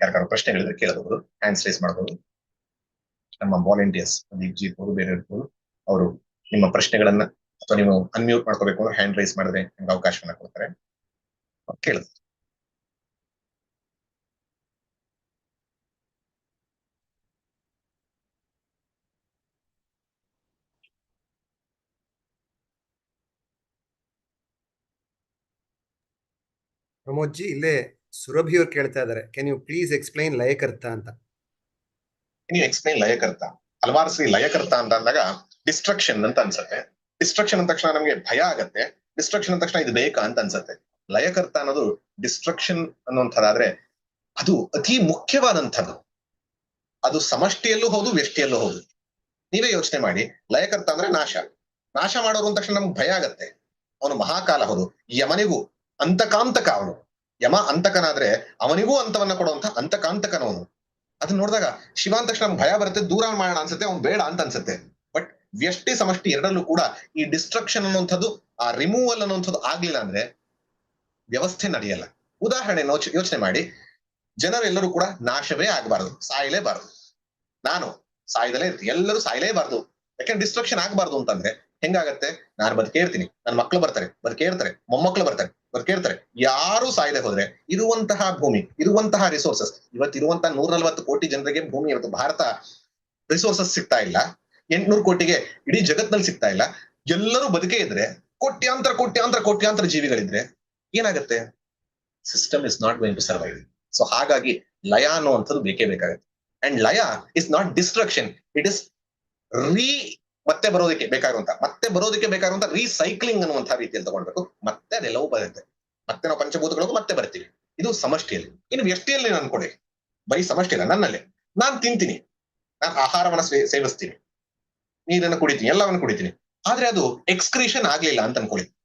ಯಾರಿಗಾದ್ರು ಪ್ರಶ್ನೆಗಳಿದ್ರೆ ಕೇಳಬಹುದು hands rice ಮಾಡಬಹುದು ನಮ್ಮ ವಾಲಂಟಿಯರ್ಸ್ ದೀಪ್ ಇರ್ಬೋದು ಬೇರೆ ಇರ್ಬೋದು, ಅವರು ನಿಮ್ಮ ಪ್ರಶ್ನೆಗಳನ್ನ ಅಥವಾ ನೀವು ಅನ್ಮ್ಯೂಟ್ ಮಾಡ್ಕೋಬೇಕು ಅಂದ್ರೆ ಹ್ಯಾಂಡ್ ರೈಸ್ ಮಾಡಿದ್ರೆ ನಿಮ್ಗೆ ಅವಕಾಶವನ್ನ ಕೊಡ್ತಾರೆ. ಕೇಳಿದ್ರು ಪ್ರಮೋದ್ ಜಿ ಇಲ್ಲೇ ಸುರಭಿ ಅವ್ರು ಕೇಳ್ತಾ ಇದಾರೆ ಕ್ಯಾನ್ ಯು ಪ್ಲೀಸ್ ಎಕ್ಸ್ಪ್ಲೈನ್ ಲಯಕರ್ತ ಅಂತ? ನೀವು ಎಕ್ಸ್ಪ್ಲೈನ್ ಲಯಕರ್ತ? ಹಲವಾರು ಶ್ರೀ ಲಯಕರ್ತ ಅಂತ ಅಂದಾಗ ಡಿಸ್ಟ್ರಕ್ಷನ್ ಅಂತ ಅನ್ಸುತ್ತೆ. ಡಿಸ್ಟ್ರಕ್ಷನ್ ಅಂದ ತಕ್ಷಣ ನಮಗೆ ಭಯ ಆಗತ್ತೆ. ಡಿಸ್ಟ್ರಕ್ಷನ್ ಅಂದ ತಕ್ಷಣ ಇದು ಬೇಕಾ ಅಂತ ಅನ್ಸುತ್ತೆ. ಲಯಕರ್ತ ಅನ್ನೋದು ಡಿಸ್ಟ್ರಕ್ಷನ್ ಅನ್ನುವಂಥದ್ದಾದ್ರೆ, ಅದು ಅತಿ ಮುಖ್ಯವಾದಂಥದ್ದು. ಅದು ಸಮಷ್ಟಿಯಲ್ಲೂ ಹೌದು ವ್ಯಷ್ಟಿಯಲ್ಲೂ ಹೌದು. ನೀವೇ ಯೋಚನೆ ಮಾಡಿ, ಲಯಕರ್ತ ಅಂದ್ರೆ ನಾಶ. ನಾಶ ಮಾಡೋರು ಅಂದ ತಕ್ಷಣ ನಮ್ಗೆ ಭಯ ಆಗತ್ತೆ. ಅವನು ಮಹಾಕಾಲ ಹೌದು. ಯಮನಿಗೂ ಅಂತಕಾಂತಕ ಅವನು. ಯಮ ಅಂತಕನಾದ್ರೆ ಅವನಿಗೂ ಅಂತವನ್ನ ಕೊಡುವಂತ ಅಂತಕಾಂತಕನವನು. ಅದನ್ನ ನೋಡಿದಾಗ ಶಿವ ಅಂದ ತಕ್ಷಣ ಭಯ ಬರುತ್ತೆ, ದೂರ ಮಾಡೋಣ ಅನ್ಸುತ್ತೆ, ಅವ್ನು ಬೇಡ ಅಂತ ಅನ್ಸುತ್ತೆ. ಬಟ್ ವ್ಯಷ್ಟಿ ಸಮಷ್ಟಿ ಎರಡಲ್ಲೂ ಕೂಡ ಈ ಡಿಸ್ಟ್ರಕ್ಷನ್ ಅನ್ನುವಂಥದ್ದು, ಆ ರಿಮೂವಲ್ ಅನ್ನುವಂಥದ್ದು ಆಗ್ಲಿಲ್ಲ ಅಂದ್ರೆ ವ್ಯವಸ್ಥೆ ನಡೆಯಲ್ಲ. ಉದಾಹರಣೆ ಯೋಚನೆ ಮಾಡಿ ಜನರೆಲ್ಲರೂ ಕೂಡ ನಾಶವೇ ಆಗಬಾರದು, ಸಾಯಲೇಬಾರದು. ನಾನು ಸಾಯ್ದಲೇ ಇರ್ತೀನಿ, ಎಲ್ಲರೂ ಸಾಯಲೇಬಾರದು. ಯಾಕಂದ್ರೆ ಡಿಸ್ಟ್ರಕ್ಷನ್ ಆಗಬಾರ್ದು ಅಂತಂದ್ರೆ ಹೆಂಗಾಗತ್ತೆ? ನಾನು ಬದುಕೇ ಇರ್ತೀನಿ ನನ್ನ ಮಕ್ಕಳು ಬರ್ತಾರೆ, ಬದುಕೇ ಇರ್ತಾರೆ ಮೊಮ್ಮಕ್ಕಳು ಬರ್ತಾರೆ. ಬದುಕೇ ಇರ್ತಾರೆ ಯಾರು ಸಾಯದೆ ಹೋದ್ರೆ ಇರುವಂತಹ ಭೂಮಿ, ಇರುವಂತಹ ರಿಸೋರ್ಸಸ್ ಇವತ್ತಿರುವಂತಹ ನೂರ ನಲ್ವತ್ತು ಕೋಟಿ ಜನರಿಗೆ ಭೂಮಿ ಇವತ್ತು ಭಾರತ ರಿಸೋರ್ಸಸ್ ಸಿಗ್ತಾ ಇಲ್ಲ. ಎಂಟ್ನೂರು ಕೋಟಿಗೆ ಇಡೀ ಜಗತ್ನಲ್ಲಿ ಸಿಗ್ತಾ ಇಲ್ಲ. ಎಲ್ಲರೂ ಬದುಕೇ ಇದ್ರೆ ಕೋಟ್ಯಾಂತರ ಕೋಟ್ಯಾಂತರ ಕೋಟ್ಯಾಂತರ ಜೀವಿಗಳಿದ್ರೆ ಏನಾಗುತ್ತೆ? System is not going to survive so ಹಾಗಾಗಿ ಲಯ ಅನ್ನುವಂಥದ್ದು ಬೇಕೇ ಬೇಕಾಗುತ್ತೆ. ಅಂಡ್ ಲಯ is not destruction it is re ಮತ್ತೆ ಬರೋದಕ್ಕೆ ಬೇಕಾಗುವಂತ, ಮತ್ತೆ ಬರೋದಕ್ಕೆ ಬೇಕಾಗುವಂತ ರೀಸೈಕ್ಲಿಂಗ್ ಅನ್ನುವಂತಹ ರೀತಿಯಲ್ಲಿ ತಗೊಳ್ಬೇಕು. ಮತ್ತೆ ಅದೆಲ್ಲವೂ ಬರುತ್ತೆ. ಮತ್ತೆ ನಾವು ಪಂಚಭೂತಗಳಿಗೂ ಮತ್ತೆ ಬರ್ತೀವಿ. ಇದು ಸಮಷ್ಟಿಯಲ್ಲಿ. ಇನ್ನು ವ್ಯಷ್ಟಿಯಲ್ಲಿ ಕೊಡಿ. ಬರೀ ಸಮಷ್ಟಿ ಇಲ್ಲ ನನ್ನಲ್ಲಿ. ನಾನು ತಿಂತೀನಿ. ನಾನು ಆಹಾರವನ್ನ ಸ್ವೇ- ಸೇವಿಸ್ತೀನಿ. ನೀರನ್ನು ಕುಡಿತೀನಿ, ಎಲ್ಲವನ್ನು ಕುಡಿತೀನಿ. ಆದ್ರೆ ಅದು ಎಕ್ಸ್ಕ್ರೀಷನ್ ಆಗ್ಲಿಲ್ಲ ಅಂತ ಅನ್ಕೊಳ್ಳಿ.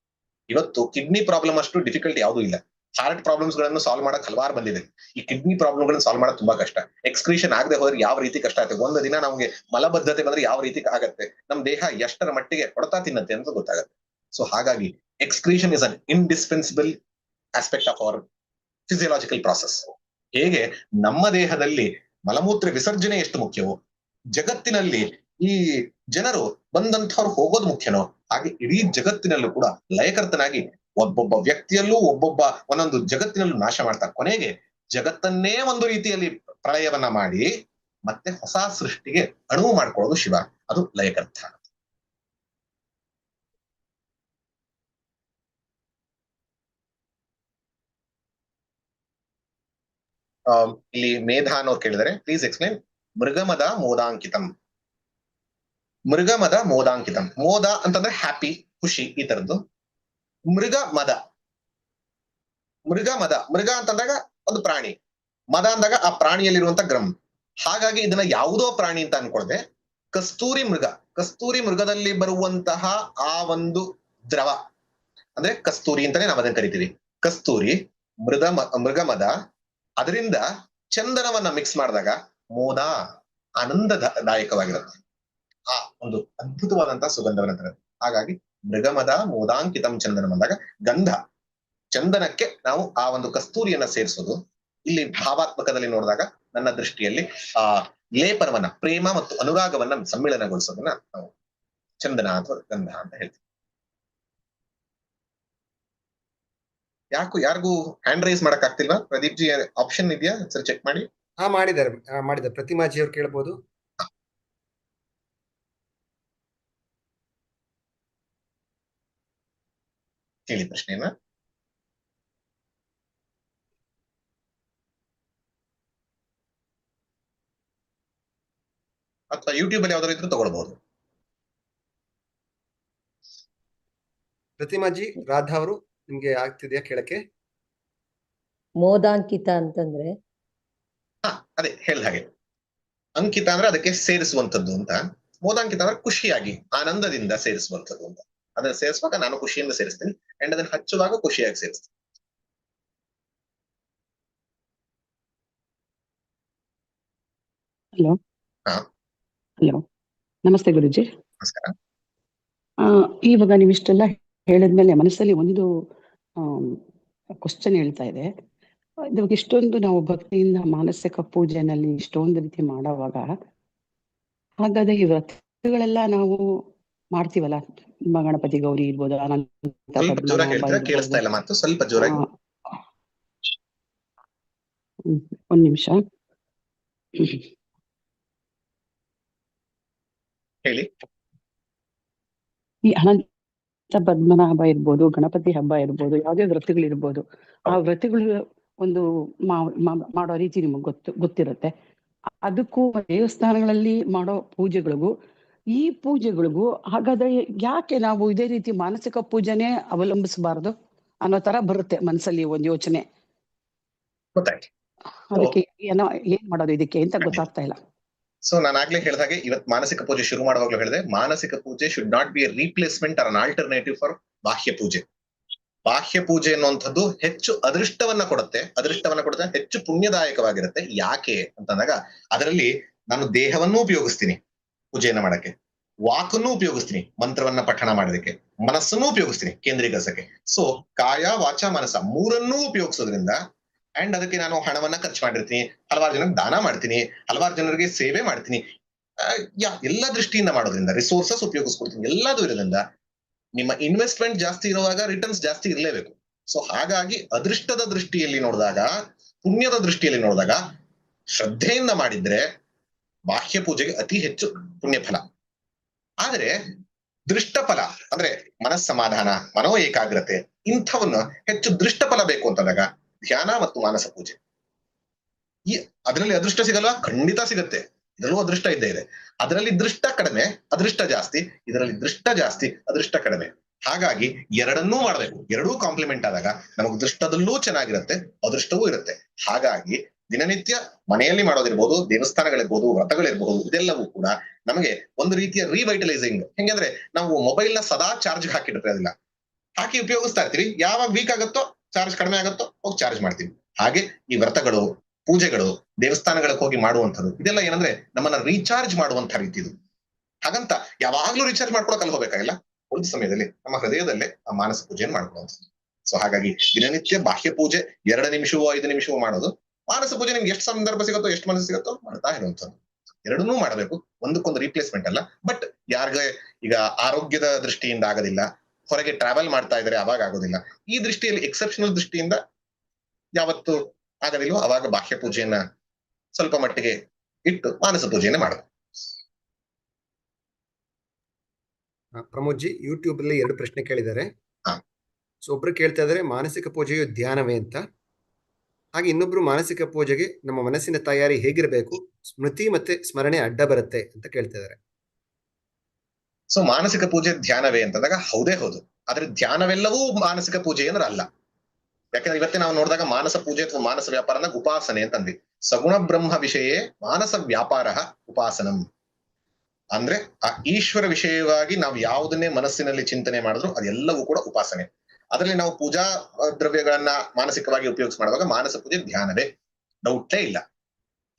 ಇವತ್ತು ಕಿಡ್ನಿ ಪ್ರಾಬ್ಲಮ್ ಅಷ್ಟು ಡಿಫಿಕಲ್ಟಿ ಯಾವುದೂ ಇಲ್ಲ. ಹಾರ್ಟ್ ಪ್ರಾಬ್ಲಮ್ಸ್ಗಳನ್ನು ಸಾಲ್ವ್ ಮಾಡಕ್ ಹಲವಾರು ಬಂದಿದೆ. ಈ ಕಿಡ್ನಿ ಪ್ರಾಬ್ಲಮ್ ಗಳನ್ನ ಸಾಲ್ವ್ ಮಾಡಕ್ ತುಂಬಾ ಕಷ್ಟ. ಎಕ್ಸ್ಕ್ರೀಷನ್ ಆಗದೆ ಹೋದ್ರೆ ಯಾವ ರೀತಿ ಕಷ್ಟ ಆಗುತ್ತೆ? ಒಂದು ದಿನ ನಮಗೆ ಮಲಬದ್ಧತೆ ಬಂದ್ರೆ ಯಾವ ರೀತಿ ಆಗತ್ತೆ? ನಮ್ ದೇಹ ಎಷ್ಟರ ಮಟ್ಟಿಗೆ ಹೊಡೆತಾ ತಿನ್ನತ್ತೆ ಅಂತ ಗೊತ್ತಾಗುತ್ತೆ. ಸೊ ಹಾಗಾಗಿ excretion is an indispensable aspect of our physiological process ಹೇಗೆ ನಮ್ಮ ದೇಹದಲ್ಲಿ ಮಲಮೂತ್ರ ವಿಸರ್ಜನೆ ಎಷ್ಟು ಮುಖ್ಯವೋ, ಜಗತ್ತಿನಲ್ಲಿ ಈ ಜನರು ಬಂದಂಥವ್ರು ಹೋಗೋದು ಮುಖ್ಯನೋ, ಹಾಗೆ ಇಡೀ ಜಗತ್ತಿನಲ್ಲೂ ಕೂಡ ಲಯಕರ್ತನಾಗಿ ಒಬ್ಬೊಬ್ಬ ವ್ಯಕ್ತಿಯಲ್ಲೂ ಒಬ್ಬೊಬ್ಬ ಒಂದೊಂದು ಜಗತ್ತಿನಲ್ಲೂ ನಾಶ ಮಾಡ್ತಾ ಕೊನೆಗೆ ಜಗತ್ತನ್ನೇ ಒಂದು ರೀತಿಯಲ್ಲಿ ಪ್ರಳಯವನ್ನ ಮಾಡಿ ಮತ್ತೆ ಹೊಸ ಸೃಷ್ಟಿಗೆ ಅಣುವು ಮಾಡ್ಕೊಳ್ಳೋದು ಶಿವ. ಅದು ಲಯಕರ್ಥ ಇಲ್ಲಿ ಮೇಧಾ ಅನ್ನೋರು ಕೇಳಿದರೆ. ಪ್ಲೀಸ್ ಎಕ್ಸ್ಪ್ಲೇನ್ ಮೃಗಮದ ಮೋದಾಂಕಿತಂ. ಮೃಗಮದ ಮೋದಾಂಕಿತಂ. ಮೋದ ಅಂತಂದ್ರೆ ಹ್ಯಾಪಿ ಖುಷಿ ಈ ತರದ್ದು. ಮೃಗ ಮದ. ಮೃಗ ಮದ. ಮೃಗ ಅಂತಂದಾಗ ಒಂದು ಪ್ರಾಣಿ. ಮದ ಅಂದಾಗ ಆ ಪ್ರಾಣಿಯಲ್ಲಿರುವಂತ ಗ್ರಮ್ ಹಾಗಾಗಿ ಇದನ್ನ ಯಾವುದೋ ಪ್ರಾಣಿ ಅಂತ ಅನ್ಕೊಳ್ದೆ. ಕಸ್ತೂರಿ ಮೃಗ. ಕಸ್ತೂರಿ ಮೃಗದಲ್ಲಿ ಬರುವಂತಹ ಆ ಒಂದು ದ್ರವ. ಅಂದ್ರೆ ಕಸ್ತೂರಿ ಅಂತಾನೆ ನಾವು ಅದನ್ನ ಕರಿತೀವಿ. ಕಸ್ತೂರಿ ಮೃಗ ಮೃಗಮದ ಅದರಿಂದ ಚಂದನವನ್ನ ಮಿಕ್ಸ್ ಮಾಡಿದಾಗ ಮೋದ ಆನಂದದಾಯಕವಾಗಿರುತ್ತೆ ಆ ಒಂದು ಅದ್ಭುತವಾದಂತಹ ಸುಗಂಧವನ್ನ ಹಾಗಾಗಿ ಮೃಗಮದ ಮೋದಾಂಕಿತಂ ಚಂದನ ಅಂದಾಗ ಗಂಧ. ಚಂದನಕ್ಕೆ ನಾವು ಆ ಒಂದು ಕಸ್ತೂರಿಯನ್ನ ಸೇರಿಸೋದು. ಇಲ್ಲಿ ಭಾವಾತ್ಮಕದಲ್ಲಿ ನೋಡಿದಾಗ ನನ್ನ ದೃಷ್ಟಿಯಲ್ಲಿ, ಆ, ಲೇಪನವನ್ನ, ಪ್ರೇಮ ಮತ್ತು ಅನುರಾಗವನ್ನ ಸಮ್ಮಿಳನಗೊಳಿಸೋದನ್ನ ನಾವು ಚಂದನ ಅಥವಾ ಗಂಧ ಅಂತ ಹೇಳ್ತೀವಿ. ಯಾಕೋ, ಯಾರಿಗೂ ಹ್ಯಾಂಡ್ ರೈಸ್ ಮಾಡಕ್ ಆಗ್ತಿಲ್ವಾ ಪ್ರದೀಪ್ ಜಿ ಆಪ್ಷನ್ ಇದೆಯಾ? ಸರ್ ಚೆಕ್ ಮಾಡಿ. ಹಾ, ಮಾಡಿದ್ದಾರೆ. ಮಾಡಿದ್ದಾರೆ. ಪ್ರತಿಮಾಜಿ ಅವ್ರು ಕೇಳ್ಬೋದು. ಕೇಳಿ ಪ್ರಶ್ನೆಯನ್ನ ಅಥವಾ ಯೂಟ್ಯೂಬ್ ಅಲ್ಲಿ ಯಾವ್ದಾದ್ರು ಇದ್ರೂ ತಗೊಳ್ಬಹುದು ಪ್ರತಿಮಾಜಿ ರಾಧಾ ಅವರು ನಿಮ್ಗೆ ಆಗ್ತಿದೆಯಾ ಕೇಳಕ್ಕೆ? ಮೋದಾಂಕಿತ ಅಂತಂದ್ರೆ? ಹಾ ಅದೇ ಹೇಳ ಹಾಗೆ. ಅಂಕಿತ ಅಂದ್ರೆ ಅದಕ್ಕೆ ಸೇರಿಸುವಂತದ್ದು ಅಂತ. ಮೋದಾಂಕಿತ ಅಂದ್ರೆ ಖುಷಿಯಾಗಿ ಆನಂದದಿಂದ ಸೇರಿಸುವಂತದ್ದು ಅಂತ. ಅದನ್ನ ಸೇರಿಸುವಾಗ ನಾನು ಖುಷಿಯಿಂದ ಸೇರಿಸ್ತೀನಿ. ಅಂಡ್ ಅದನ್ನ ಹಚ್ಚುವಾಗ ಖುಷಿಯಾಗಿ ಸೇರಿಸ್ತದೆ ಹಲೋ. ಹಲೋ ನಮಸ್ತೆ ಗುರುಜಿ. ನಮಸ್ಕಾರ. ಆ, ಇವಾಗ ನೀವಿಷ್ಟೆಲ್ಲ ಹೇಳಿದ್ಮೇಲೆ ಮನಸ್ಸಲ್ಲಿ ಒಂದು ಕ್ವಶನ್ ಹೇಳ್ತಾ ಇದೆ. ಇವಾಗ ಇಷ್ಟೊಂದು ನಾವು ಭಕ್ತಿಯಿಂದ ಮಾನಸಿಕ ಪೂಜೆನಲ್ಲಿ ಇಷ್ಟೊಂದು ರೀತಿ ಮಾಡೋವಾಗ ಹಾಗಾದ್ರೆ ಈ ವ್ರತಗಳೆಲ್ಲ ನಾವು ಮಾಡ್ತೀವಲ್ಲ? ಗಣಪತಿ ಗೌರಿ ಇರ್ಬೋದು ಅನಂತ ಸ್ವಲ್ಪ ಜೋರ ಪದ್ಮನಾಭ ಹೇಳ್ತೀರಾ? ಕೇಳಿಸ್ತಾ ಇಲ್ಲ ಮಾತು. ಸ್ವಲ್ಪ ಜೋರಾಗಿ. ಆ, ಒಂದ್ ನಿಮಿಷ. ಹೇಳಿ. ಈ ಅನಂತ ಪದ್ಮನಾಭ ಇರ್ಬೋದು ಗಣಪತಿ ಹಬ್ಬ ಇರ್ಬೋದು ಯಾವ್ದ್ಯಾವ್ ವೃತ್ತಿಗಳಿರ್ಬೋದು ಆ ವೃತ್ತಿಗಳು ಒಂದು ಮಾಡೋ ರೀತಿ ನಿಮಗೆ ಗೊತ್ತು ಗೊತ್ತಿರುತ್ತೆ. ಅದಕ್ಕೂ ದೇವಸ್ಥಾನಗಳಲ್ಲಿ ಮಾಡೋ ಪೂಜೆಗಳಿಗೂ ಈ ಪೂಜೆಗಳಿಗೂ ಹಾಗಾದ್ರೆ ಯಾಕೆ ನಾವು ಇದೇ ರೀತಿ ಮಾನಸಿಕ ಪೂಜೆನೆ ಅವಲಂಬಿಸಬಾರದು ಅನ್ನೋ ತರ ಬರುತ್ತೆ ಮನಸ್ಸಲ್ಲಿ ಒಂದು ಯೋಚನೆ. ಗೊತ್ತಾಯ್ತು. ಅದಕ್ಕೆ ಏನೋ ಏನ್ ಮಾಡೋದು ಇದಕ್ಕೆ ಅಂತ ಗೊತ್ತಾಗ್ತಾ ಇಲ್ಲ. ಸೊ ನಾನು ಆಗ್ಲೇ ಹೇಳಿದ ಹಾಗೆ ಇವತ್ತು ಮಾನಸಿಕ ಪೂಜೆ ಶುರು ಮಾಡುವಾಗ್ಲೂ ಹೇಳಿದೆ ಮಾನಸಿಕ ಪೂಜೆ should not be a replacement or an alternative for ಬಾಹ್ಯ ಪೂಜೆ. ಬಾಹ್ಯ ಪೂಜೆ ಅನ್ನುವಂಥದ್ದು ಹೆಚ್ಚು ಅದೃಷ್ಟವನ್ನ ಕೊಡುತ್ತೆ ಅದೃಷ್ಟವನ್ನ ಕೊಡುತ್ತೆ ಹೆಚ್ಚು ಪುಣ್ಯದಾಯಕವಾಗಿರುತ್ತೆ. ಯಾಕೆ ಅಂತಂದಾಗ ಅದರಲ್ಲಿ ನಾನು ದೇಹವನ್ನು ಉಪಯೋಗಿಸ್ತೀನಿ. ಪೂಜೆಯನ್ನ ಮಾಡಕ್ಕೆ. ವಾಕನ್ನು ಉಪಯೋಗಿಸ್ತೀನಿ, ಮಂತ್ರವನ್ನ ಪಠಣ ಮಾಡೋದಕ್ಕೆ, ಮನಸ್ಸನ್ನು ಉಪಯೋಗಿಸ್ತೀನಿ, ಕೇಂದ್ರೀಕರಿಸಕ್ಕೆ. ಸೊ ಕಾಯ, ವಾಚ, ಮನಸ್ಸ ಮೂರನ್ನೂ ಉಪಯೋಗಿಸೋದ್ರಿಂದ ಅಂಡ್ ಅದಕ್ಕೆ ನಾನು ಹಣವನ್ನ ಖರ್ಚು ಮಾಡಿರ್ತೀನಿ, ಹಲವಾರು ಜನಕ್ಕೆ ದಾನ ಮಾಡ್ತೀನಿ, ಹಲವಾರು ಜನರಿಗೆ ಸೇವೆ ಮಾಡ್ತೀನಿ. ಯಾ, ಎಲ್ಲ ದೃಷ್ಟಿಯಿಂದ ಮಾಡೋದ್ರಿಂದ ರಿಸೋರ್ಸಸ್ ಉಪಯೋಗಿಸ್ಕೊಡ್ತೀನಿ, ಎಲ್ಲದೂ ಇರೋದ್ರಿಂದ, ನಿಮ್ಮ ಇನ್ವೆಸ್ಟ್ಮೆಂಟ್ ಜಾಸ್ತಿ ಇರುವಾಗ ರಿಟರ್ನ್ಸ್ ಜಾಸ್ತಿ ಇರಲೇಬೇಕು. ಸೊ ಹಾಗಾಗಿ ಅದೃಷ್ಟದ ದೃಷ್ಟಿಯಲ್ಲಿ ನೋಡಿದಾಗ, ಪುಣ್ಯದ ದೃಷ್ಟಿಯಲ್ಲಿ ನೋಡಿದಾಗ, ಶ್ರದ್ಧೆಯಿಂದ ಮಾಡಿದ್ರೆ ಬಾಹ್ಯ ಪೂಜೆಗೆ ಅತಿ ಹೆಚ್ಚು ಪುಣ್ಯ ಫಲ ಆದರೆ ದೃಷ್ಟಫಲ, ಅಂದ್ರೆ ಮನಸ್ಸಮಾಧಾನ, ಮನೋ ಏಕಾಗ್ರತೆ ಇಂಥವನ್ನು ಹೆಚ್ಚು ದೃಷ್ಟಫಲ ಬೇಕು ಅಂತಂದಾಗ ಧ್ಯಾನ ಮತ್ತು ಮಾನಸ ಪೂಜೆ. ಈ ಅದರಲ್ಲಿ ಅದೃಷ್ಟ ಸಿಗಲ್ವಾ? ಖಂಡಿತ ಸಿಗತ್ತೆ. ಇದರಲ್ಲೂ ಅದೃಷ್ಟ ಇದ್ದೇ ಇದೆ. ಅದರಲ್ಲಿ ದೃಷ್ಟ ಕಡಿಮೆ, ಅದೃಷ್ಟ ಜಾಸ್ತಿ. ಇದರಲ್ಲಿ ದೃಷ್ಟ ಜಾಸ್ತಿ, ಅದೃಷ್ಟ ಕಡಿಮೆ. ಹಾಗಾಗಿ ಎರಡನ್ನೂ ಮಾಡಬೇಕು. ಎರಡೂ ಕಾಂಪ್ಲಿಮೆಂಟ್ ಆದಾಗ ನಮಗೆ ದೃಷ್ಟದಲ್ಲೂ ಚೆನ್ನಾಗಿರುತ್ತೆ, ಅದೃಷ್ಟವೂ ಇರುತ್ತೆ. ಹಾಗಾಗಿ ದಿನನಿತ್ಯ ಮನೆಯಲ್ಲಿ ಮಾಡೋದಿರ್ಬೋದು, ದೇವಸ್ಥಾನಗಳಿರ್ಬೋದು ವ್ರತಗಳಿರ್ಬಹುದು ಇದೆಲ್ಲವೂ ಕೂಡ ನಮಗೆ ಒಂದು ರೀತಿಯ ರಿವೈಟಲೈಸಿಂಗ್ ಹೆಂಗಂದ್ರೆ ನಾವು ಮೊಬೈಲ್ನ ಸದಾ ಚಾರ್ಜ್ ಹಾಕಿಟ್ಟಿರೋದಿಲ್ಲ ಹಾಕಿ ಉಪಯೋಗಿಸ್ತಾ ಇರ್ತೀವಿ. ಯಾವಾಗ ವೀಕ್ ಆಗುತ್ತೋ ಚಾರ್ಜ್ ಕಡಿಮೆ ಆಗುತ್ತೋ ಹೋಗಿ ಚಾರ್ಜ್ ಮಾಡ್ತೀವಿ. ಹಾಗೆ ಈ ವ್ರತಗಳು, ಪೂಜೆಗಳು, ದೇವಸ್ಥಾನಗಳಿಗೆ ಹೋಗಿ ಮಾಡುವಂಥದ್ದು, ಇದೆಲ್ಲ ಏನಂದ್ರೆ ನಮ್ಮನ್ನ ರೀಚಾರ್ಜ್ ಮಾಡುವಂತ ರೀತಿ ಇದು. ಹಾಗಂತ ಯಾವಾಗ್ಲೂ ರೀಚಾರ್ಜ್ ಮಾಡ್ಕೊಳಕ್ ಅಲ್ಲಿ ಹೋಗ್ಬೇಕಾಗಿಲ್ಲ ಒಂದು ಸಮಯದಲ್ಲಿ ನಮ್ಮ ಹೃದಯದಲ್ಲೇ ಆ ಮಾನಸ ಪೂಜೆಯನ್ನು ಮಾಡ್ಕೊಳ್ಳುವಂಥದ್ದು ಸೊ ಹಾಗಾಗಿ ದಿನನಿತ್ಯ ಬಾಹ್ಯ ಪೂಜೆ, ಎರಡು ನಿಮಿಷವೋ, ಐದು ನಿಮಿಷವೋ ಮಾಡೋದು ಮಾನಸ ಪೂಜೆ ನಿಮ್ಗೆ ಎಷ್ಟು ಸಂದರ್ಭ ಸಿಗುತ್ತೋ ಎಷ್ಟು ಮನಸ್ಸು ಸಿಗುತ್ತೋ ಮಾಡ್ತಾ ಇರುವಂಥದ್ದು ಎರಡನ್ನೂ ಮಾಡಬೇಕು. ಒಂದಕ್ಕೊಂದು ರೀಪ್ಲೇಸ್ಮೆಂಟ್ ಅಲ್ಲ. ಬಟ್ ಯಾರಿಗೆ ಈಗ ಆರೋಗ್ಯದ ದೃಷ್ಟಿಯಿಂದ ಆಗೋದಿಲ್ಲ ಹೊರಗೆ ಟ್ರಾವೆಲ್ ಮಾಡ್ತಾ ಇದ್ರೆ ಅವಾಗ ಆಗೋದಿಲ್ಲ. ಈ ದೃಷ್ಟಿಯಲ್ಲಿ ಎಕ್ಸೆಪ್ಷನಲ್ ದೃಷ್ಟಿಯಿಂದ ಯಾವತ್ತು ಆಗದಿಲ್ಲೋ ಅವಾಗ ಬಾಹ್ಯ ಪೂಜೆಯನ್ನ ಸ್ವಲ್ಪ ಮಟ್ಟಿಗೆ ಇಟ್ಟು ಮಾನಸ ಪೂಜೆಯನ್ನ ಮಾಡಬೇಕು. ಆ, ಪ್ರಮೋದ್ ಜಿ ಯೂಟ್ಯೂಬ್ ಅಲ್ಲಿ ಎರಡು ಪ್ರಶ್ನೆ ಕೇಳಿದ್ದಾರೆ. ಹಾ. ಸೊ ಒಬ್ರು ಕೇಳ್ತಾ ಇದ್ದಾರೆ ಮಾನಸಿಕ ಪೂಜೆಯು ಧ್ಯಾನವೇ ಅಂತ. ಹಾಗೆ ಇನ್ನೊಬ್ರು ಮಾನಸಿಕ ಪೂಜೆಗೆ ನಮ್ಮ ಮನಸ್ಸಿನ ತಯಾರಿ ಹೇಗಿರಬೇಕು, ಸ್ಮೃತಿ ಮತ್ತೆ ಸ್ಮರಣೆ ಅಡ್ಡ ಬರುತ್ತೆ ಅಂತ ಕೇಳ್ತಾ ಇದ್ದಾರೆ ಸೊ ಮಾನಸಿಕ ಪೂಜೆ ಧ್ಯಾನವೇ ಅಂತಂದಾಗ ಹೌದೇ ಹೌದು. ಆದ್ರೆ ಧ್ಯಾನವೆಲ್ಲವೂ ಮಾನಸಿಕ ಪೂಜೆ ಅಂದ್ರೆ ಅಲ್ಲ. ಯಾಕಂದ್ರೆ ಇವತ್ತೇ ನಾವು ನೋಡಿದಾಗ ಮಾನಸ ಪೂಜೆ ಅಥವಾ ಮಾನಸ ವ್ಯಾಪಾರ ಅಂದಾಗ ಉಪಾಸನೆ ಅಂತಂದ್ವಿ ಸಗುಣ ಬ್ರಹ್ಮ ವಿಷಯ ಮಾನಸ ವ್ಯಾಪಾರ ಉಪಾಸನಂ. ಅಂದ್ರೆ ಆ ಈಶ್ವರ ವಿಷಯವಾಗಿ ನಾವು ಯಾವುದನ್ನೇ ಮನಸ್ಸಿನಲ್ಲಿ ಚಿಂತನೆ ಮಾಡಿದ್ರು ಅದೆಲ್ಲವೂ ಕೂಡ ಉಪಾಸನೆ. ಅದರಲ್ಲಿ ನಾವು ಪೂಜಾ ದ್ರವ್ಯಗಳನ್ನ ಮಾನಸಿಕವಾಗಿ ಉಪಯೋಗಿಸಿ ಮಾಡುವಾಗ ಮಾನಸ ಪೂಜೆ ಧ್ಯಾನವೇ ಡೌಟ್ಲೇ ಇಲ್ಲ.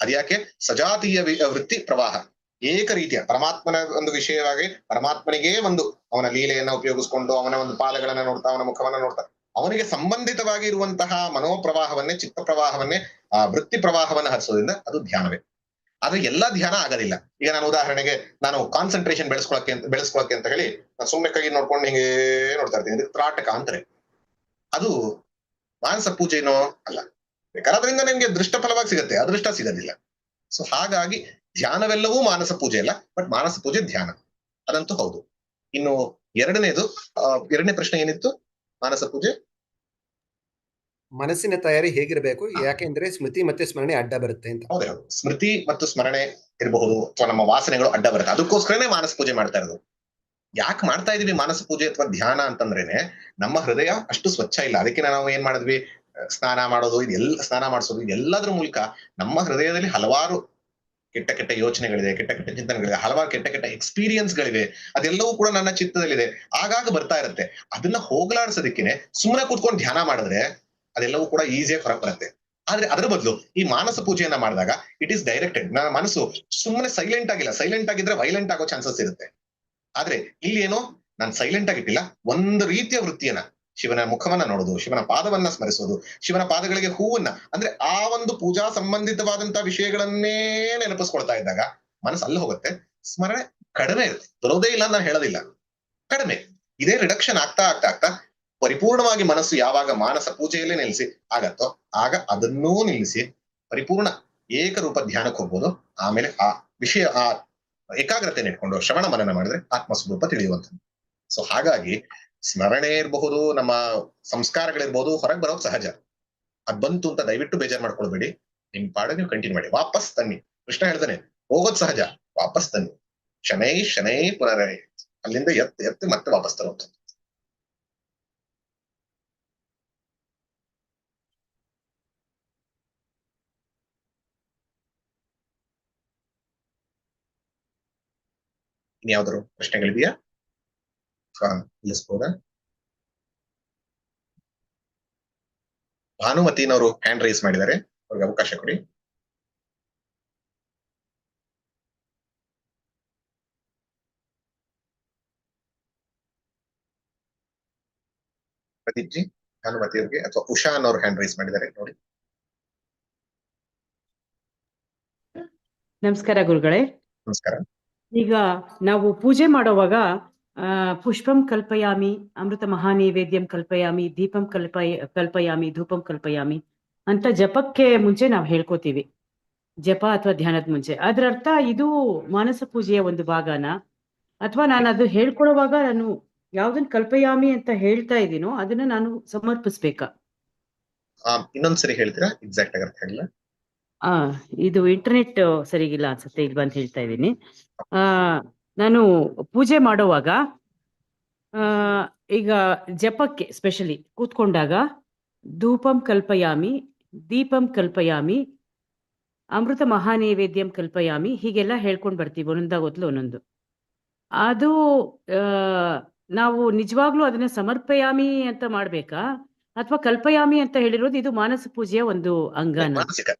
ಅದ್ಯಾಕೆ ಸಜಾತೀಯ ವೃತ್ತಿ ಪ್ರವಾಹ. ಏಕ ರೀತಿಯ ಪರಮಾತ್ಮನ ಒಂದು ವಿಷಯವಾಗಿ ಪರಮಾತ್ಮನಿಗೆ ಒಂದು ಅವನ ಲೀಲೆಯನ್ನ ಉಪಯೋಗಿಸ್ಕೊಂಡು ಅವನ ಒಂದು ಪಾದಗಳನ್ನ ನೋಡ್ತಾ, ಅವನ ಮುಖವನ್ನ ನೋಡ್ತಾ, ಅವನಿಗೆ ಸಂಬಂಧಿತವಾಗಿ ಇರುವಂತಹ ಮನೋಪ್ರವಾಹವನ್ನೇ ಚಿತ್ತ ಪ್ರವಾಹವನ್ನೇ ಆ ವೃತ್ತಿ ಪ್ರವಾಹವನ್ನ ಹರಿಸೋದ್ರಿಂದ ಅದು ಧ್ಯಾನವೇ. ಆದ್ರೆ ಎಲ್ಲಾ ಧ್ಯಾನ ಆಗೋದಿಲ್ಲ. ಈಗ ನಾನು ಉದಾಹರಣೆಗೆ ನಾನು ಕಾನ್ಸಂಟ್ರೇಷನ್ ಬೆಳೆಸ್ಕೊಳಕ್ಕೆ ಬೆಳೆಸ್ಕೊಳಕ್ಕೆ ಅಂತ ಹೇಳಿ ನಾನು ಸುಮ್ಮನೆ ನೋಡ್ಕೊಂಡು ಹಿಂಗೆ ನೋಡ್ತಾ ಇರ್ತೀನಿ. ಇದಕ್ಕೆ ತ್ರಾಟಕ ಅಂತಾರೆ. ಅದು ಮಾನಸ ಪೂಜೆನೋ ಅಲ್ಲ. ಬೇಕಾದ್ರೆ ಅದರಿಂದ ನಿಮ್ಗೆ ದೃಷ್ಟ ಫಲವಾಗಿ ಸಿಗುತ್ತೆ. ಅದೃಷ್ಟ ಸಿಗೋದಿಲ್ಲ. ಸೊ ಹಾಗಾಗಿ ಧ್ಯಾನವೆಲ್ಲವೂ ಮಾನಸ ಪೂಜೆ ಅಲ್ಲ, ಬಟ್ ಮಾನಸ ಪೂಜೆ ಧ್ಯಾನ. ಅದಂತೂ ಹೌದು. ಇನ್ನು ಎರಡನೇದು ಎರಡನೇ ಪ್ರಶ್ನೆ ಏನಿತ್ತು? ಮಾನಸ ಪೂಜೆ? ಮನಸ್ಸಿನ ತಯಾರಿ ಹೇಗಿರಬೇಕು? ಯಾಕೆಂದ್ರೆ ಸ್ಮೃತಿ ಮತ್ತೆ ಸ್ಮರಣೆ ಅಡ್ಡ ಬರುತ್ತೆ ಅಂತ. ಹೌದೇ ಸ್ಮೃತಿ ಮತ್ತು ಸ್ಮರಣೆ ಇರಬಹುದು, ಅಥವಾ ನಮ್ಮ ವಾಸನೆಗಳು ಅಡ್ಡ ಬರುತ್ತೆ. ಅದಕ್ಕೋಸ್ಕರನೇ ಮಾನಸ ಪೂಜೆ ಮಾಡ್ತಾ ಇರೋದು. ಯಾಕೆ ಮಾಡ್ತಾ ಇದೀವಿ ಮಾನಸ ಪೂಜೆ ಅಥವಾ ಧ್ಯಾನ ಅಂತಂದ್ರೇನೆ, ನಮ್ಮ ಹೃದಯ ಅಷ್ಟು ಸ್ವಚ್ಛ ಇಲ್ಲ. ಅದಕ್ಕೆ ನಾವು ಏನ್ ಮಾಡಿದ್ವಿ? ಸ್ನಾನ ಮಾಡೋದು ಇದೆಲ್ಲ ಸ್ನಾನ ಮಾಡಿಸೋದು ಇದೆಲ್ಲದ್ರ ಮೂಲಕ ನಮ್ಮ ಹೃದಯದಲ್ಲಿ ಹಲವಾರು ಕೆಟ್ಟ ಕೆಟ್ಟ ಯೋಚನೆಗಳಿದೆ, ಕೆಟ್ಟ ಕೆಟ್ಟ ಚಿಂತನೆಗಳಿದೆ, ಹಲವಾರು ಕೆಟ್ಟ ಕೆಟ್ಟ ಎಕ್ಸ್ಪೀರಿಯನ್ಸ್ ಗಳಿವೆ. ಅದೆಲ್ಲವೂ ಕೂಡ ನನ್ನ ಚಿತ್ತದಲ್ಲಿದೆ. ಆಗಾಗ ಬರ್ತಾ ಇರುತ್ತೆ. ಅದನ್ನ ಹೋಗಲಾಡಿಸೋದಿಕ್ಕೆ ಸುಮ್ಮನೆ ಕೂತ್ಕೊಂಡು ಧ್ಯಾನ ಮಾಡಿದ್ರೆ ಅದೆಲ್ಲವೂ ಕೂಡ ಈಸಿಯಾಗಿ ಹೊರಗೆ ಬರುತ್ತೆ. ಆದ್ರೆ ಅದರ ಬದಲು ಈ ಮಾನಸ ಪೂಜೆಯನ್ನ ಮಾಡಿದಾಗ ಇಟ್ ಈಸ್ ಡೈರೆಕ್ಟೆಡ್ ನನ್ನ ಮನಸ್ಸು ಸುಮ್ಮನೆ ಸೈಲೆಂಟ್ ಆಗಿಲ್ಲ. ಸೈಲೆಂಟ್ ಆಗಿದ್ರೆ ವೈಲೆಂಟ್ ಆಗೋ ಚಾನ್ಸಸ್ ಇರುತ್ತೆ. ಆದ್ರೆ ಇಲ್ಲಿ ಏನೋ? ನಾನು ಸೈಲೆಂಟ್ ಆಗಿಟ್ಟಿಲ್ಲ ಒಂದು ರೀತಿಯ ವೃತ್ತಿಯನ್ನ, ಶಿವನ ಮುಖವನ್ನ ನೋಡೋದು, ಶಿವನ ಪಾದವನ್ನ ಸ್ಮರಿಸೋದು, ಶಿವನ ಪಾದಗಳಿಗೆ ಹೂವನ್ನ, ಅಂದ್ರೆ ಆ ಒಂದು ಪೂಜಾ ಸಂಬಂಧಿತವಾದಂತಹ ವಿಷಯಗಳನ್ನೇ ನೆನಪಿಸ್ಕೊಳ್ತಾ ಇದ್ದಾಗ ಮನಸ್ಸು ಅಲ್ಲಿ ಹೋಗುತ್ತೆ. ಸ್ಮರಣೆ ಕಡಿಮೆ ಇರುತ್ತೆ. ಬರೋದೇ ಇಲ್ಲ ನಾನು ಹೇಳೋದಿಲ್ಲ. ಕಡಿಮೆ. ಇದೇ ರಿಡಕ್ಷನ್ ಆಗ್ತಾ ಆಗ್ತಾ ಆಗ್ತಾ ಪರಿಪೂರ್ಣವಾಗಿ ಮನಸ್ಸು ಯಾವಾಗ ಮಾನಸ ಪೂಜೆಯಲ್ಲೇ ನಿಲ್ಲಿಸಿ ಆಗತ್ತೋ ಆಗ ಅದನ್ನೂ ನಿಲ್ಲಿಸಿ ಪರಿಪೂರ್ಣ ಏಕರೂಪ ಧ್ಯಾನಕ್ಕೆ ಹೋಗ್ಬೋದು. ಆಮೇಲೆ ಆ ವಿಷಯ, ಆ ಏಕಾಗ್ರತೆ ಇಟ್ಕೊಂಡು ಶ್ರವಣ ಮನನ ಮಾಡಿದ್ರೆ ಆತ್ಮಸ್ವರೂಪ ತಿಳಿಯುವಂಥದ್ದು. ಸೊ ಹಾಗಾಗಿ ಸ್ಮರಣೆ ಇರಬಹುದು, ನಮ್ಮ ಸಂಸ್ಕಾರಗಳಿರ್ಬೋದು, ಹೊರಗೆ ಬರೋದು ಸಹಜ. ಅದ್ ಬಂತು ಅಂತ ದಯವಿಟ್ಟು ಬೇಜಾರ್ ಮಾಡ್ಕೊಳ್ಬೇಡಿ. ನಿಮ್ ಪಾಡ ನೀವು ಕಂಟಿನ್ಯೂ ಮಾಡಿ. ವಾಪಸ್ ತನ್ನಿ. ಕೃಷ್ಣ ಹೇಳ್ತಾನೆ, ಹೋಗೋದ್ ಸಹಜ. ವಾಪಸ್ ತನ್ನಿ. ಶನೈ ಶನೈ ಪುನರೇ. ಅಲ್ಲಿಂದ ಎತ್ತ ಎತ್ತಿ ಮತ್ತೆ ವಾಪಸ್ ತರುವಂಥದ್ದು ಇನ್ಯಾವ್ದಾದ್ರು ಪ್ರಶ್ನೆಗಳಿದೆಯಾ ಹಾ ನಿಲ್ಲಿಸ್ಬೋದಾ ಭಾನುಮತಿನವರು ಹ್ಯಾಂಡ್ ರೈಸ್ ಮಾಡಿದ್ದಾರೆ. ಅವ್ರಿಗೆ ಅವಕಾಶ ಕೊಡಿ. ಪ್ರದೀಪ್ ಜಿ ಭಾನುಮತಿ ಅವ್ರಿಗೆ ಅಥವಾ ಉಷಾ ಅನ್ನೋರು ಹ್ಯಾಂಡ್ ರೈಸ್ ಮಾಡಿದ್ದಾರೆ. ನೋಡಿ. ನಮಸ್ಕಾರ ಗುರುಗಳೇ. ನಮಸ್ಕಾರ. ಈಗ ನಾವು ಪೂಜೆ ಮಾಡುವಾಗ ಪುಷ್ಪಂ ಕಲ್ಪಯಾಮಿ, ಅಮೃತ ಮಹಾನೈವೇದ್ಯಂ ಕಲ್ಪಯಾಮಿ, ದೀಪಂ ಕಲ್ಪಯ ಕಲ್ಪಯಾಮಿ, ಧೂಪಂ ಕಲ್ಪಯಾಮಿ ಅಂತ ಜಪಕ್ಕೆ ಮುಂಚೆ ನಾವು ಹೇಳ್ಕೊತೀವಿ. ಜಪ ಅಥವಾ ಧ್ಯಾನದ ಮುಂಚೆ. ಅದ್ರ ಅರ್ಥ ಇದು ಮಾನಸ ಪೂಜೆಯ ಒಂದು ಭಾಗನ? ಅಥವಾ ನಾನು ಅದು ಹೇಳ್ಕೊಳ್ಳುವಾಗ ನಾನು ಯಾವ್ದನ್ನ ಕಲ್ಪಯಾಮಿ ಅಂತ ಹೇಳ್ತಾ ಇದ್ದೀನೋ ಅದನ್ನ ನಾನು ಸಮರ್ಪಿಸ್ಬೇಕಾ? ಇನ್ನೊಂದ್ಸರಿ ಹೇಳ್ತೀರಾ? ಎಕ್ಸಾಕ್ಟ್ ಆಗಿ ಅರ್ಥ ಆಗಿಲ್ಲ ಆ, ಇದು ಇಂಟರ್ನೆಟ್ ಸರಿಗಿಲ್ಲ ಅನ್ಸುತ್ತೆ ಇಲ್ಲಿ ಬಂದು ಹೇಳ್ತಾ ಇದ್ದೀನಿ. ಆ, ನಾನು ಪೂಜೆ ಮಾಡುವಾಗ, ಆ, ಈಗ ಜಪಕ್ಕೆ ಸ್ಪೆಷಲಿ ಕೂತ್ಕೊಂಡಾಗ ಧೂಪಂ ಕಲ್ಪಯಾಮಿ, ದೀಪಂ ಕಲ್ಪಯಾಮಿ, ಅಮೃತ ಮಹಾನೈವೇದ್ಯಂ ಕಲ್ಪಯಾಮಿ ಹೀಗೆಲ್ಲ ಹೇಳ್ಕೊಂಡ್ ಬರ್ತೀವಿ ಒಂದೊಂದಾಗ ಹೊತ್ಲು ಒಂದೊಂದು. ಅದು ನಾವು ನಿಜವಾಗ್ಲೂ ಅದನ್ನ ಸಮರ್ಪಯಾಮಿ ಅಂತ ಮಾಡ್ಬೇಕಾ? ಅಥವಾ ಕಲ್ಪಯಾಮಿ ಅಂತ ಹೇಳಿರೋದು ಇದು ಮಾನಸ ಪೂಜೆಯ ಒಂದು ಅಂಗ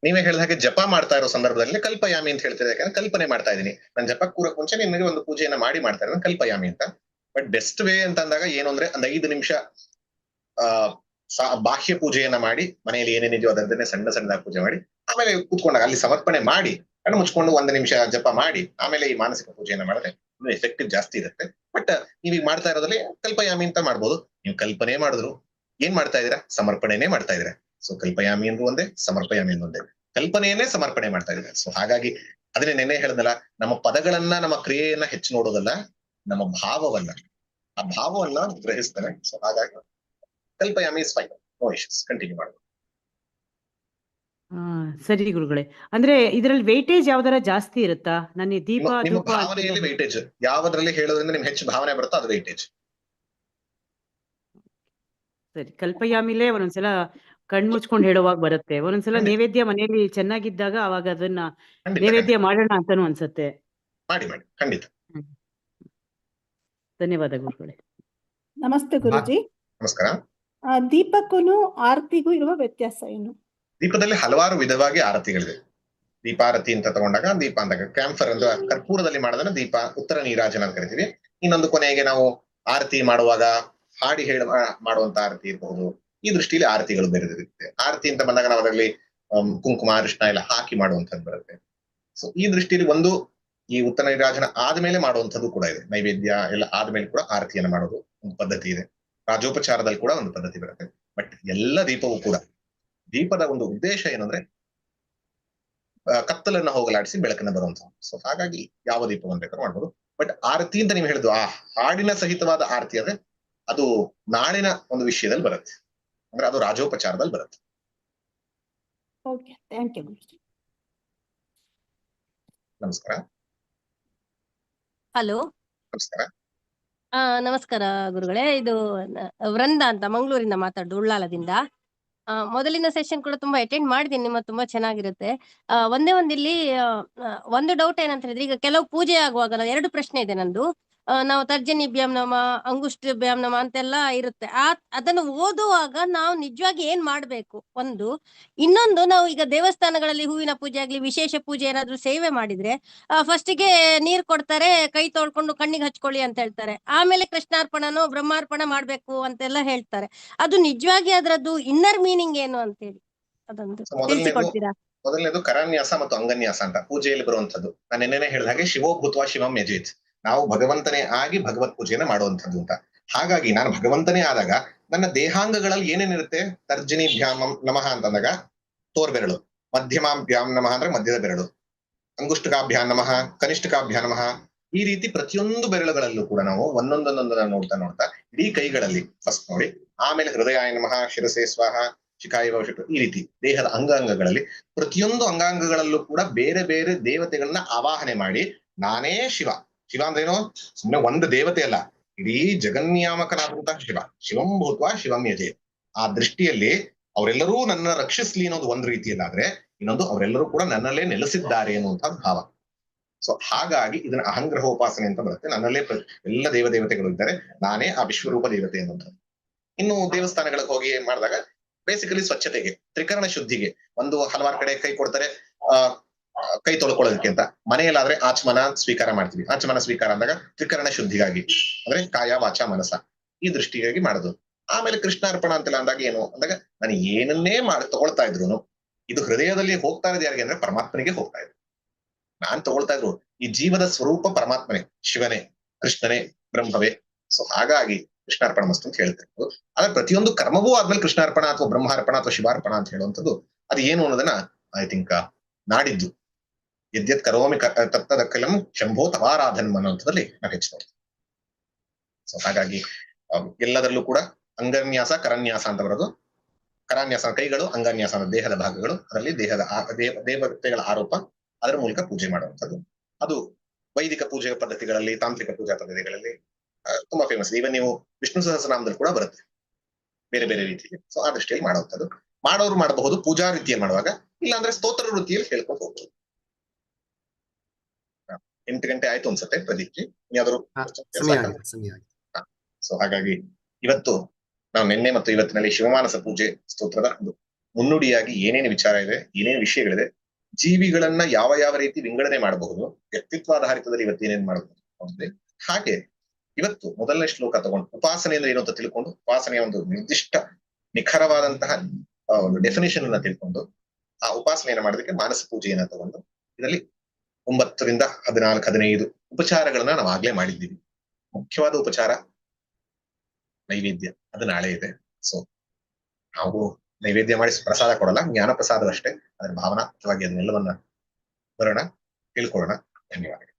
ನೀವೇ ಹೇಳಿದ ಹಾಗೆ ಜಪ ಮಾಡ್ತಾ ಇರೋ ಸಂದರ್ಭದಲ್ಲಿ ಕಲ್ಪಯಾಮಿ ಅಂತ ಹೇಳ್ತಿದ್ರೆ ಯಾಕಂದ್ರೆ ಕಲ್ಪನೆ ಮಾಡ್ತಾ ಇದೀನಿ ನಾನು ಜಪ ಕೂರಕ್ ಮುಂಚೆ ನಿಮಗೆ ಒಂದು ಪೂಜೆಯನ್ನ ಮಾಡಿ ಮಾಡ್ತಾ ಇರೋದು ಕಲ್ಪಯಾಮಿ ಅಂತ. ಬಟ್ ಬೆಸ್ಟ್ ವೇ ಅಂತ ಅಂದಾಗ ಏನು ಅಂದ್ರೆ ಒಂದ್ ಐದು ನಿಮಿಷ, ಆ ಬಾಹ್ಯ ಪೂಜೆಯನ್ನ ಮಾಡಿ, ಮನೆಯಲ್ಲಿ ಏನೇನಿದೆಯೋ ಅದನ್ನೇ ಸಣ್ಣ ಸಣ್ಣದಾಗಿ ಪೂಜೆ ಮಾಡಿ, ಆಮೇಲೆ ಕೂತ್ಕೊಂಡಾಗ ಅಲ್ಲಿ ಸಮರ್ಪಣೆ ಮಾಡಿ, ಕಣ್ಣು ಮುಚ್ಕೊಂಡು ಒಂದು ನಿಮಿಷ ಜಪ ಮಾಡಿ, ಆಮೇಲೆ ಈ ಮಾನಸಿಕ ಪೂಜೆಯನ್ನ ಮಾಡಿದ್ರೆ ಎಫೆಕ್ಟಿವ್ ಜಾಸ್ತಿ ಇರುತ್ತೆ. ಬಟ್ ನೀವೀಗ ಮಾಡ್ತಾ ಇರೋದ್ರಲ್ಲಿ ಕಲ್ಪಯಾಮಿ ಅಂತ ಮಾಡ್ಬೋದು. ನೀವು ಕಲ್ಪನೆ ಮಾಡಿದ್ರು ಏನ್ ಮಾಡ್ತಾ ಇದೀರಾ ಸಮರ್ಪಣೆನೇ ಮಾಡ್ತಾ ಇದೀರಾ ಸೊ ಕಲ್ಪಯಾಮಿ ಎಂದು ಒಂದೇ ಸಮರ್ಪಯಾಮಿ ಎಂದು ಒಂದೇ. ಕಲ್ಪನೆಯನ್ನೇ ಸಮರ್ಪಣೆ ಮಾಡ್ತಾ ಇದ್ದಾರೆ. ಸೊ ಹಾಗಾಗಿ ಅದನ್ನೇ ನೆನ್ನೆ ಹೇಳದಲ್ಲ ನಮ್ಮ ಪದಗಳನ್ನ ನಮ್ಮ ಕ್ರಿಯೆಯನ್ನ ಹೆಚ್ಚು ನೋಡೋದಲ್ಲ ನಮ್ಮ ಭಾವವನ್ನ. ಆ ಭಾವವನ್ನ ಗ್ರಹಿಸ್ತಾರೆ. ಸೊ ಹಾಗಾಗಿ ಕಲ್ಪಯಾಮಿ is fine no issues continue ಮಾಡೋದು. ಆ, ಸರಿ ಗುರುಗಳೇ. ಅಂದ್ರೆ ಇದ್ರಲ್ಲಿ ವೇಟೇಜ್ ಯಾವ್ದಾರ ಜಾಸ್ತಿ ಇರುತ್ತಾ? ನನ್ನ ದೀಪ ಭಾವನೆಯಲ್ಲಿ ವೈಟೇಜ್ ಯಾವ್ದ್ರಲ್ಲಿ ಹೇಳೋದ್ರಿಂದ ನಿಮ್ಗೆ ಹೆಚ್ಚು ಭಾವನೆ ಬರುತ್ತೋ ಅದು ವೈಟೇಜ್ ಸರಿ. ಕಲ್ಪಯಾಮಿಲೆ ಒಂದೊಂದ್ಸಲ ಕಣ್ ಮುಚ್ಕೊಂಡ್ ಹೇಳುವಾಗ ಬರುತ್ತೆ. ಒಂದೊಂದ್ಸಲ. ನೈವೇದ್ಯ ಮನೆಯಲ್ಲಿ ಚೆನ್ನಾಗಿದ್ದಾಗ ಅವಾಗ ಅದನ್ನ ನೈವೇದ್ಯ ಮಾಡೋಣ ಅಂತಾನು ಅನ್ಸತ್ತೆ. ಮಾಡಿ ಮಾಡಿ. ಖಂಡಿತ. ಧನ್ಯವಾದ ಗುರುಗಳೇ. ನಮಸ್ತೆ ಗುರುಜಿ. ನಮಸ್ಕಾರ. ದೀಪಕ್ಕೂ ದೀಪಕ್ಕೂನು ಆರತಿಗೂ ಇರುವ ವ್ಯತ್ಯಾಸ ಏನು? ದೀಪದಲ್ಲಿ ಹಲವಾರು ವಿಧವಾಗಿ ಆರತಿಗಳಿವೆ ದೀಪಾರತಿ ಅಂತ ತಗೊಂಡಾಗ ದೀಪ ಅಂದಾಗ ಕ್ಯಾಂಫರ್ ಅಂದ್ರೆ ಕರ್ಪೂರದಲ್ಲಿ ಮಾಡೋದನ್ನ ದೀಪ ಉತ್ತರ ನೀರಾಜನ ಅಂತ ಕರಿತೀವಿ. ಇನ್ನೊಂದು ಕೊನೆಗೆ ನಾವು ಆರತಿ ಮಾಡುವಾಗ ಹಾಡಿ ಹೇಳ ಮಾಡುವಂತ ಆರತಿ ಇರಬಹುದು ಈ ದೃಷ್ಟಿಯಲ್ಲಿ ಆರತಿಗಳು ಬೇರೆ ಇರುತ್ತೆ ಆರತಿ ಅಂತ ಬಂದಾಗ ನಾವು ಅದರಲ್ಲಿ ಕುಂಕುಮ ಅರಿಶಿನ ಎಲ್ಲ ಹಾಕಿ ಮಾಡುವಂತದ್ದು ಬರುತ್ತೆ. ಸೊ ಈ ದೃಷ್ಟಿಯಲ್ಲಿ ಒಂದು ಈ ಉತ್ತರ ನಿರಾಜನ ಆದ್ಮೇಲೆ ಮಾಡುವಂಥದ್ದು ಕೂಡ ಇದೆ. ನೈವೇದ್ಯ ಎಲ್ಲ ಆದ್ಮೇಲೆ ಕೂಡ ಆರತಿಯನ್ನು ಮಾಡೋದು ಒಂದು ಪದ್ಧತಿ ಇದೆ. ರಾಜೋಪಚಾರದಲ್ಲಿ ಕೂಡ ಒಂದು ಪದ್ಧತಿ ಬರುತ್ತೆ. ಬಟ್ ಎಲ್ಲ ದೀಪವೂ ಕೂಡ, ದೀಪದ ಒಂದು ಉದ್ದೇಶ ಏನಂದ್ರೆ ಕತ್ತಲನ್ನ ಹೋಗಲಾಡಿಸಿ ಬೆಳಕನ್ನ ಬರುವಂತಹ ಸೊ ಹಾಗಾಗಿ ಯಾವ ದೀಪವನ್ನು ಬೇಕಾದ್ರೂ ಮಾಡ್ಬೋದು. ಬಟ್ ಆರತಿ ಅಂತ ನೀವು ಹೇಳಿದ್ದು, ಆ ಹಾಡಿನ ಸಹಿತವಾದ ಆರತಿ ಅಂದ್ರೆ ಅದು ನಾಳಿನ ಒಂದು ವಿಷಯದಲ್ಲಿ ಬರುತ್ತೆ. ಅಂದ್ರೆ ಅದು ರಾಜೋಪಚಾರದಲ್ಲಿ ಬರುತ್ತೆ. ಓಕೆ ಥ್ಯಾಂಕ್ ಯು ನಮಸ್ಕಾರ. ಹಲೋ ನಮಸ್ಕಾರ. ಆ ನಮಸ್ಕಾರ ಗುರುಗಳೇ. ಇದು ವೃಂದ ಅಂತ ಮಂಗಳೂರಿಂದ ಮಾತಾಡ್ದು ಉಳ್ಳಾಲದಿಂದ. ಆ, ಮೊದಲಿನ ಸೆಷನ್ ಕೂಡ ತುಂಬಾ ಅಟೆಂಡ್ ಮಾಡಿದೀನಿ ನಿಮ್ಮ ತುಂಬಾ ಚೆನ್ನಾಗಿರುತ್ತೆ. ಒಂದೇ ಒಂದ್ ಇಲ್ಲಿ ಆ, ಆ, ಒಂದು ಡೌಟ್ ಏನಂತ ಹೇಳಿದ್ರೆ ಈಗ ಕೆಲವು ಪೂಜೆ ಆಗುವಾಗ ಎರಡು ಪ್ರಶ್ನೆ ಇದೆ ನಂದು. ನಾವು ತರ್ಜನಿ ಬ್ಯಾಮ್ ನಮ ಅಂಗುಷ್ಟ ಬ್ಯಾಮ್ ನಮ ಅಂತೆಲ್ಲ ಇರುತ್ತೆ. ಆ ಅದನ್ನು ಓದುವಾಗ ನಾವು ನಿಜವಾಗಿ ಏನ್ ಮಾಡ್ಬೇಕು? ಒಂದು ಇನ್ನೊಂದು ನಾವು ಈಗ ದೇವಸ್ಥಾನಗಳಲ್ಲಿ ಹೂವಿನ ಪೂಜೆ ಆಗ್ಲಿ ವಿಶೇಷ ಪೂಜೆ ಏನಾದ್ರೂ ಸೇವೆ ಮಾಡಿದ್ರೆ ಫಸ್ಟಿಗೆ ನೀರ್ ಕೊಡ್ತಾರೆ ಕೈ ತೊಳ್ಕೊಂಡು ಕಣ್ಣಿಗೆ ಹಚ್ಕೊಳ್ಳಿ ಅಂತ ಹೇಳ್ತಾರೆ. ಆಮೇಲೆ ಕೃಷ್ಣಾರ್ಪಣನೋ ಬ್ರಹ್ಮಾರ್ಪಣ ಮಾಡ್ಬೇಕು ಅಂತೆಲ್ಲ ಹೇಳ್ತಾರೆ. ಅದು ನಿಜವಾಗಿ ಅದ್ರದ್ದು ಇನ್ನರ್ ಮೀನಿಂಗ್ ಏನು ಅಂತೇಳಿ. ಅದೊಂದು ತಿಳಿಸಿಕೊಡ್ತೀರಾ? ಮೊದಲನೇದು ಕರಾನ್ಯಾಸ ಮತ್ತು ಅಂಗನ್ಯಾಸ ಅಂತ ಪೂಜೆಯಲ್ಲಿ ಬರುವಂತದ್ದು ನಾನು ನಿನ್ನೆ ಹೇಳಿದ ಹಾಗೆ ಶಿವೋಭೂತ್ವ ಶಿವಂ ಯಜೇತ್. ನಾವು ಭಗವಂತನೇ ಆಗಿ ಭಗವತ್ ಪೂಜೆಯನ್ನು ಮಾಡುವಂಥದ್ದು ಅಂತ. ಹಾಗಾಗಿ ನಾನು ಭಗವಂತನೇ ಆದಾಗ ನನ್ನ ದೇಹಾಂಗಗಳಲ್ಲಿ ಏನೇನಿರುತ್ತೆ? ತರ್ಜಿನಿ ಭ್ಯಾಮ್ ನಮಃ ಅಂತಂದಾಗ ತೋರ್ಬೆರಳು ಮಧ್ಯಮಾಭ್ಯಾಮ್ ನಮಃ ಅಂದ್ರೆ ಮಧ್ಯದ ಬೆರಳು. ಅಂಗುಷ್ಟಕಾಭ್ಯಾನ್ ನಮಃ ಕನಿಷ್ಠಕಾಭ್ಯಾನ್ ನಮಃ. ಈ ರೀತಿ ಪ್ರತಿಯೊಂದು ಬೆರಳುಗಳಲ್ಲೂ ಕೂಡ ನಾವು ಒಂದೊಂದೊಂದೊಂದನ್ನ ನೋಡ್ತಾ ನೋಡ್ತಾ ಇಡೀ ಕೈಗಳಲ್ಲಿ ಫಸ್ಟ್ ನೋಡಿ, ಆಮೇಲೆ ಹೃದಯ ನಮಃ, ಶಿರಸೆ, ಸ್ವಾಹ, ಶಿಖಾಯ ಭವಿಷ್ಯ ಈ ರೀತಿ ದೇಹದ ಅಂಗಾಂಗಗಳಲ್ಲಿ ಪ್ರತಿಯೊಂದು ಅಂಗಾಂಗಗಳಲ್ಲೂ ಕೂಡ ಬೇರೆ ಬೇರೆ ದೇವತೆಗಳನ್ನ ಆವಾಹನೆ ಮಾಡಿ ನಾನೇ ಶಿವ. ಶಿವ ಅಂದ್ರೇನು? ಸುಮ್ಮನೆ ಒಂದು ದೇವತೆ ಅಲ್ಲ. ಇಡೀ ಜಗನ್ನಿಯಾಮಕನಾದಂತಹ ಶಿವ. ಶಿವಂ ಭೂತ್ವ ಶಿವಂ ಯಜೆ ಆ ದೃಷ್ಟಿಯಲ್ಲಿ ಅವರೆಲ್ಲರೂ ನನ್ನ ರಕ್ಷಿಸ್ಲಿ ಅನ್ನೋದು ಒಂದ್ ರೀತಿಯಲ್ಲಾದ್ರೆ ಇನ್ನೊಂದು ಅವರೆಲ್ಲರೂ ಕೂಡ ನನ್ನಲ್ಲೇ ನೆಲೆಸಿದ್ದಾರೆ ಅನ್ನುವಂತಹ ಭಾವ. ಸೊ ಹಾಗಾಗಿ ಇದನ್ನ ಅಹಂಗ್ರಹೋಪಾಸನೆ ಅಂತ ಬರುತ್ತೆ. ನನ್ನಲ್ಲೇ ಎಲ್ಲ ದೇವ ದೇವತೆಗಳು ಇದ್ದಾರೆ. ನಾನೇ ಆ ವಿಶ್ವರೂಪ ದೇವತೆ ಅನ್ನುವಂಥದ್ದು. ಇನ್ನು ದೇವಸ್ಥಾನಗಳಿಗೆ ಹೋಗಿ ಮಾಡಿದಾಗ ಬೇಸಿಕಲಿ ಸ್ವಚ್ಛತೆಗೆ, ತ್ರಿಕರಣ ಶುದ್ಧಿಗೆ ಒಂದು ಹಲವಾರು ಕಡೆ ಕೈ ಕೊಡ್ತಾರೆ. ಆ ಕೈ ತೊಳ್ಕೊಳ್ಳೋದಕ್ಕೆ ಅಂತ. ಮನೆಯಲ್ಲಾದ್ರೆ ಆಚಮನ ಸ್ವೀಕಾರ ಮಾಡ್ತೀವಿ. ಆಚಮನ ಸ್ವೀಕಾರ ಅಂದಾಗ ತ್ರಿಕರಣ ಶುದ್ಧಿಗಾಗಿ, ಅಂದ್ರೆ ಕಾಯ ವಾಚ ಮನಸ ಈ ದೃಷ್ಟಿಗಾಗಿ ಮಾಡೋದು. ಆಮೇಲೆ ಕೃಷ್ಣಾರ್ಪಣ ಅಂತೆಲ್ಲ ಅಂದಾಗ ಏನು? ಅಂದಾಗ ನಾನು ಏನನ್ನೇ ಮಾಡಿ, ತಗೊಳ್ತಾ ಇದ್ರು ಇದು ಹೃದಯದಲ್ಲಿ ಹೋಗ್ತಾ ಇರೋದು ಯಾರಿಗೆ ಅಂದ್ರೆ ಪರಮಾತ್ಮನಿಗೆ ಹೋಗ್ತಾ ಇದ್ರು. ನಾನ್ ತಗೊಳ್ತಾ ಇದ್ರು, ಈ ಜೀವದ ಸ್ವರೂಪ ಪರಮಾತ್ಮನೇ, ಶಿವನೇ, ಕೃಷ್ಣನೇ, ಬ್ರಹ್ಮವೇ. ಸೊ ಹಾಗಾಗಿ ಕೃಷ್ಣಾರ್ಪಣ ಮಸ್ತು ಅಂತ ಹೇಳ್ತಿರ್ಬೋದು ಆದ್ರೆ ಪ್ರತಿಯೊಂದು ಕರ್ಮವೂ ಆದ್ಮೇಲೆ ಕೃಷ್ಣಾರ್ಪಣ ಅಥವಾ ಬ್ರಹ್ಮಾರ್ಪಣ ಅಥವಾ ಶಿವಾರ್ಪಣ ಅಂತ ಹೇಳುವಂಥದ್ದು, ಅದು ಏನು ಅನ್ನೋದನ್ನ ಐ ಥಿಂಕ್ ನಾಡಿದ್ದು. ಯದ್ಯತ್ ಕರೋಮಿ ತತ್ತದಕ್ಕಲಂ ಶಂಭೋ ತವಾರಾಧನ್ ಅನ್ನುವಂಥದ್ದಲ್ಲಿ ನಾವು ಹೆಚ್ಚು ನೋಡ್ತೀವಿ ಸೊ ಹಾಗಾಗಿ ಎಲ್ಲದರಲ್ಲೂ ಕೂಡ ಅಂಗನ್ಯಾಸ, ಕರನ್ಯಾಸ ಅಂತ ಬರೋದು. ಕರಾನ್ಯಾಸ ಕೈಗಳು ಅಂಗನ್ಯಾಸ ದೇಹದ ಭಾಗಗಳು, ಅದರಲ್ಲಿ ದೇಹದ ದೇವತೆಗಳ ಆರೋಪ, ಅದರ ಮೂಲಕ ಪೂಜೆ ಮಾಡುವಂಥದ್ದು. ಅದು ವೈದಿಕ ಪೂಜೆ ಪದ್ಧತಿಗಳಲ್ಲಿ, ತಾಂತ್ರಿಕ ಪೂಜಾ ಪದ್ಧತಿಗಳಲ್ಲಿ ತುಂಬಾ ಫೇಮಸ್ ಇವನ್ ನೀವು ವಿಷ್ಣು ಸಹಸ್ರನಾಮದಲ್ಲಿ ಕೂಡ ಬರುತ್ತೆ. ಬೇರೆ ಬೇರೆ ರೀತಿಯಲ್ಲಿ. ಸೊ ಆ ದೃಷ್ಟಿಯಲ್ಲಿ ಮಾಡುವಂಥದ್ದು. ಮಾಡೋರು ಮಾಡಬಹುದು, ಪೂಜಾ ರೀತಿಯಲ್ಲಿ ಮಾಡುವಾಗ, ಇಲ್ಲಾಂದ್ರೆ ಸ್ತೋತ್ರ ವೃತ್ತಿಯಲ್ಲಿ ಹೇಳ್ಕೊಂಡು ಹೋಗ್ಬೋದು. ಎಂಟು ಗಂಟೆ ಆಯ್ತು ಅನ್ಸುತ್ತೆ ಪ್ರದೀಪ್ಜಿ ಇನ್ಯಾದ್ರು ಸೊ ಹಾಗಾಗಿ ಇವತ್ತು ನಾವು ನಿನ್ನೆ ಮತ್ತು ಇವತ್ತಿನಲ್ಲಿ ಶಿವಮಾನಸ ಪೂಜೆ ಸ್ತೋತ್ರದ ಒಂದು ಮುನ್ನುಡಿಯಾಗಿ ಏನೇನು ವಿಚಾರ ಇದೆ ಏನೇನು ವಿಷಯಗಳಿದೆ ಜೀವಿಗಳನ್ನ ಯಾವ ಯಾವ ರೀತಿ ವಿಂಗಡಣೆ ಮಾಡಬಹುದು ವ್ಯಕ್ತಿತ್ವಾಧಾರಿತದಲ್ಲಿ ಇವತ್ತು ಏನೇನು ಮಾಡಬಹುದು? ಹಾಗೆ ಇವತ್ತು ಮೊದಲನೇ ಶ್ಲೋಕ ತಗೊಂಡು ಉಪಾಸನೆ ಅಂದ್ರೆ ಏನು ಅಂತ ತಿಳ್ಕೊಂಡು ಉಪಾಸನೆಯ ಒಂದು ನಿರ್ದಿಷ್ಟ ನಿಖರವಾದಂತಹ ಒಂದು ಡೆಫಿನೇಷನ್ ಅನ್ನ ತಿಳ್ಕೊಂಡು ಆ ಉಪಾಸನೆಯನ್ನ ಮಾಡೋದಕ್ಕೆ ಮಾನಸ ಪೂಜೆಯನ್ನ ತಗೊಂಡು ಇದರಲ್ಲಿ ಒಂಬತ್ತರಿಂದ ಹದಿನಾಲ್ಕು, ಹದಿನೈದು ಉಪಚಾರಗಳನ್ನ ನಾವು ಆಗ್ಲೇ ಮಾಡಿದ್ದೀವಿ. ಮುಖ್ಯವಾದ ಉಪಚಾರ ನೈವೇದ್ಯ. ಅದು ನಾಳೆ ಇದೆ. ಸೊ ನಾವು ನೈವೇದ್ಯ ಮಾಡಿ ಪ್ರಸಾದ ಕೊಡಲ್ಲ ಜ್ಞಾನ ಪ್ರಸಾದವಷ್ಟೇ ಅದರ ಭಾವನಾತ್ಮಕವಾಗಿ ಅದನ್ನೆಲ್ಲವನ್ನ ಬರೋಣ, ತಿಳ್ಕೊಳ್ಳೋಣ. ಧನ್ಯವಾದಗಳು.